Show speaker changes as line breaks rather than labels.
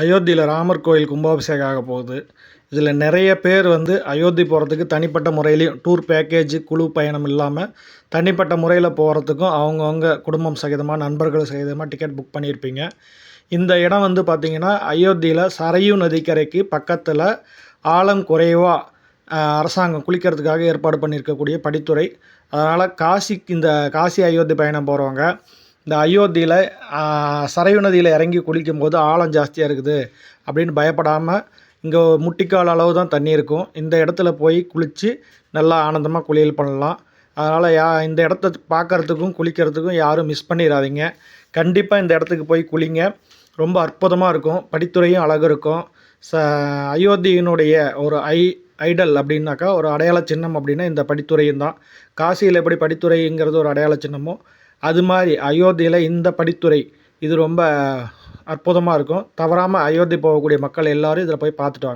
அயோத்தியில் ராமர் கோயில் கும்பாபிஷேகம் ஆக போகுது. இதில் நிறைய பேர் வந்து அயோத்தி போகிறதுக்கு தனிப்பட்ட முறையிலையும் டூர் பேக்கேஜ் குழு பயணம் இல்லாமல் தனிப்பட்ட முறையில் போகிறதுக்கும் அவங்கவுங்க குடும்பம் சகிதமாக நண்பர்கள் சகிதமாக டிக்கெட் புக் பண்ணியிருப்பீங்க. இந்த இடம் வந்து பார்த்திங்கன்னா அயோத்தியில் சரையு நதிக்கரைக்கு பக்கத்தில் ஆழம் குறைவாக அரசாங்கம் குளிக்கிறதுக்காக ஏற்பாடு பண்ணியிருக்கக்கூடிய படித்துறை. அதனால் காசிக்கு இந்த காசி அயோத்தி பயணம் போகிறவங்க இந்த அயோத்தியில் சரையு நதியில் இறங்கி குளிக்கும்போது ஆழம் ஜாஸ்தியாக இருக்குது. அப்படின்னு பயப்படாமல் இங்கே முட்டிக்கால் அளவு தான் தண்ணி இருக்கும். இந்த இடத்துல போய் குளித்து நல்லா ஆனந்தமாக குளியல் பண்ணலாம். அதனால் யா இந்த இடத்த பார்க்கறதுக்கும் குளிக்கிறதுக்கும் யாரும் மிஸ் பண்ணிடாதீங்க கண்டிப்பாக இந்த இடத்துக்கு போய் குளிங்க. ரொம்ப அற்புதமாக இருக்கும். படித்துறையும் அழகு இருக்கும். ச அயோத்தியினுடைய ஒரு ஐ ஐடல் அப்படின்னாக்கா ஒரு அடையாள சின்னம் அப்படின்னா இந்த படித்துறையும் தான். காசியில் எப்படி படித்துறைங்கிறது ஒரு அடையாள சின்னமோ அது மாதிரி அயோத்தியில் இந்த படித்துறை இது ரொம்ப அற்புதமாக இருக்கும். தவறாமல் அயோத்தி போகக்கூடிய மக்கள் எல்லோரும் இதில் போய் பார்த்துட்டு வாங்க.